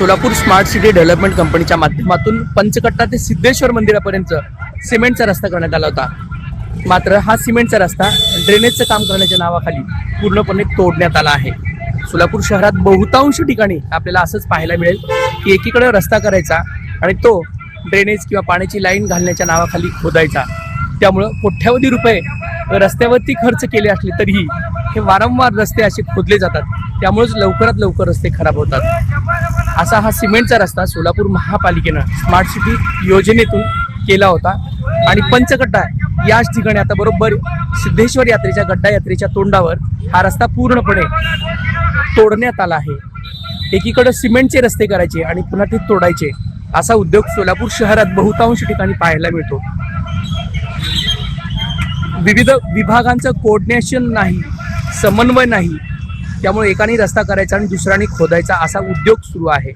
Solapur smart city development कंपनीच्या माध्यमातून पंचकट्टा ते सिद्धेश्वर मंदिरापर्यंत सिमेंटचा रस्ता करण्यात आला होता. मात्र हा सिमेंटचा रस्ता ड्रेनेजचं काम करण्याच्या नावाखाली पूर्णपणे तोडण्यात आला आहे. सोलापूर शहरात बहुतांश ठिकाणी आपल्याला असंच पाहायला मिळेल की एकीकडे रस्ता करायचा आणि तो ड्रेनेज किंवा पाण्याची लाईन घालण्याच्या नावाखाली खोदायचा. त्यामुळं कोट्यावधी रुपये रस्त्यावरती खर्च केले असले तरीही हे वारंवार रस्ते असे खोदले जातात. त्यामुळेच लवकरात लवकर रस्ते खराब होतात. असा हा सिमेंटचा रस्ता सोलापूर महापालिकेनं स्मार्ट सिटी योजनेतून केला होता. आणि पंचगड्डा याच ठिकाणी आता बरोबर सिद्धेश्वर यात्रेच्या गड्डा यात्रेच्या तोंडावर हा रस्ता पूर्णपणे तोडण्यात आला आहे. एकीकडं सिमेंटचे रस्ते करायचे आणि पुन्हा ते तोडायचे असा उद्योग सोलापूर शहरात बहुतांश ठिकाणी पाहायला मिळतो. विविध विभागांचं कोऑर्डिनेशन नाही समन्वय नाही त्यामुळे एकाने रस्ता करायचा आणि दुसऱ्याने खोदायचा असा उद्योग सुरू आहे.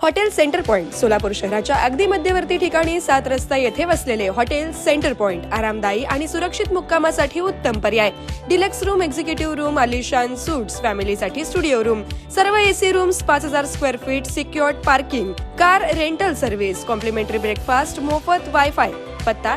हॉटेल सेंटर पॉइंट सोलापूर शहराच्या अगदी मध्यवर्ती ठिकाणी सात रस्ता येथे वसलेले हॉटेल सेंटर पॉइंट आरामदायी आणि सुरक्षित मुक्कामासाठी उत्तम पर्याय. डिलक्स रूम एक्झिक्युटिव्ह रूम आलिशान सूट्स फॅमिलीसाठी स्टुडिओ रूम सर्व एसी रूम्स पाच हजार square feet secured parking car rental service complimentary breakfast मोफत वायफाय पत्ता